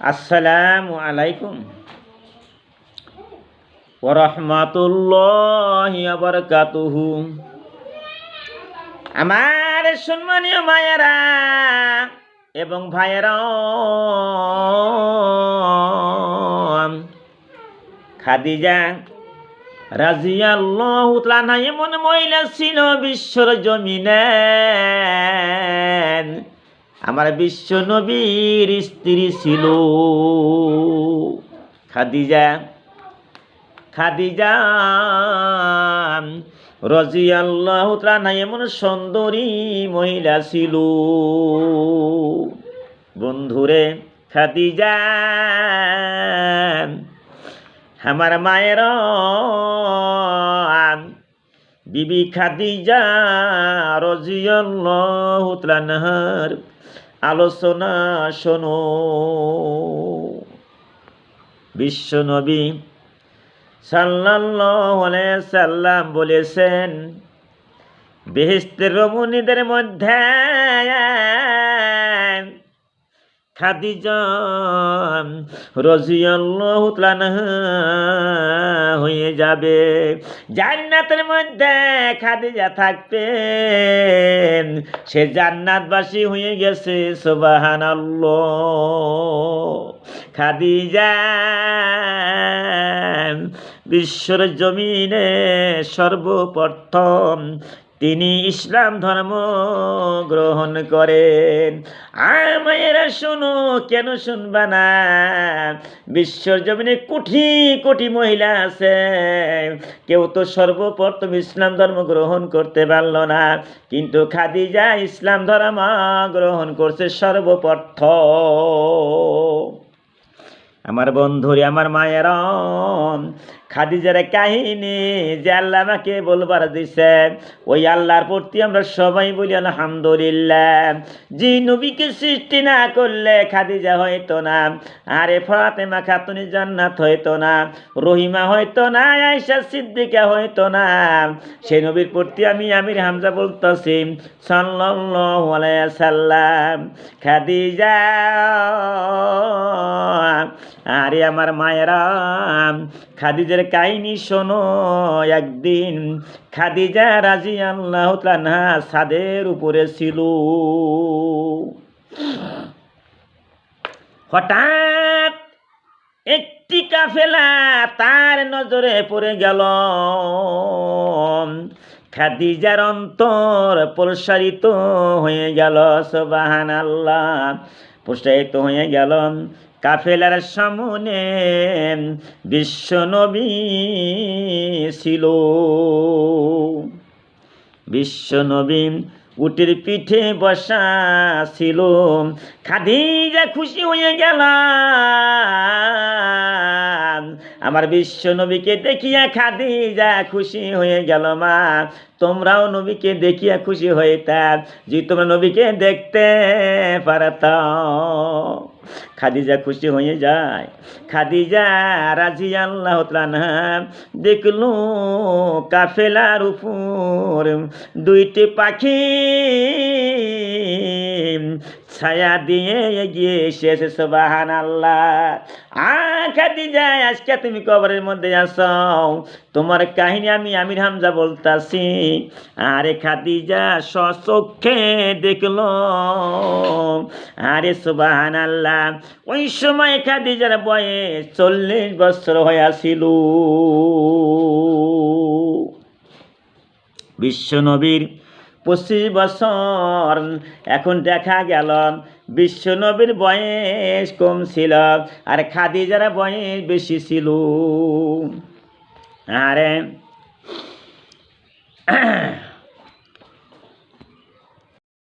আসসালামু আলাইকুম। ওরহমাতুল্লাহি বরকাতুহু। আমার সম্মানীয় মায়েরা এবং ভাইয়েরা খাদিজা রাজিয়াল্লাহু তাআলা এমন মহিলা ছিল বিশ্বর জমিনে। আমার বিশ্ব নবীর স্ত্রী ছিল। খাদিজা খাদিজা রাজিয়াল্লাহু তাআলা এমন সুন্দরী মহিলা ছিল। বন্ধুরে, খাদিজা, আমার মায়ের বিবি খাদিজা রজিয়াল্লাহু তাআলার আলোচনা শোনো। বিশ্ব নবী সাল্লাম বলেছেন বেহেশতের রমণীদের মধ্যে খাদিজা রজিয়াল্লাহু তাআলা হয়ে যাবে। জান্নাতের মধ্যে খাদিজা থাকবেন সে জান্নাতবাসী হয়ে গেছে, সুবহানাল্লাহ। খাদিজা বিশ্বর জমিনে সর্বপ্রথম তিনি ইসলাম ধর্ম গ্রহণ করেন। আমায়েরা শোনো, কেন শুনবা না? বিশ্বর জমিনে কোটি কোটি মহিলা আছে। কেউ তো সর্বপ্রথম ইসলাম ধর্ম গ্রহণ করতে পারল না। কিন্তু খাদিজা ইসলাম ধর্ম গ্রহণ করছে সর্বপ্রথম। আমার বন্ধুরে, আমার মায়ের খাদিজার কাহিনী যে আল্লাহ আমাকে বলবার দিছে, ওই আল্লাহর প্রতি আমরা সবাই বলি, আলহামদুলিল্লাহ। যে নবীকে সৃষ্টি না করলে খাদিজা হয়তো না, আরে ফাতেমা খাতুনি জান্নাত হয়তো না, রহিমা হয়তো না আয়সা সিদ্দিকা হয়তো না। সেই নবীর প্রতি আমি আমির হামজা বলতেছি সাল্লাম খাদিজা আরে আমার মায়েরা, খাদিজার কাহিনী শোনো একদিন। খাদিজা রাজি আল্লাহ তালা সাদের উপরে ছিল। হঠাৎ একটি কাফেলা তার নজরে পড়ে গেল। খাদিজার অন্তর প্রসারিত হয়ে গেল সবাহান আল্লাহ প্রসারিত হয়ে গেল। কাফেলার সামনে বিশ্ব নবী ছিল। বিশ্ব নবী উটের পিঠে বসা ছিল। খাদিজা খুশি হয়ে গেল আমার বিশ্ব নবীকে দেখিয়া খাদিজা খুশি হয়ে গেল মা। তোমরাও নবীকে দেখিয়া খুশি হইতাম যে তোমরা নবীকে দেখতে পারতাম খাদিজা খুশি হয়ে যায়। খাদিজা রাজি আল্লাহ দেখল কাফেলার উপর দুইটি পাখি ছায়া দিয়ে এগিয়ে এসেছে সোবাহান আল্লাহ আ খাদিজা, আজকে তুমি কবরের মধ্যে আসাও তোমার কাহিনী আমি আমির হামজা বলতাছি। আরে খাদিজা, সচক্ষে দেখল। আরে সুবাহান আল্লাহ ওই সময় খাদিজার বয়স চল্লিশ বছর হয়েছিল বিশ্বনবীর পঁচিশ বছর, এখন দেখা গেল বিশ্বনবীর বয়স কম ছিল আর খাদিজার বয়স বেশি ছিল। আরে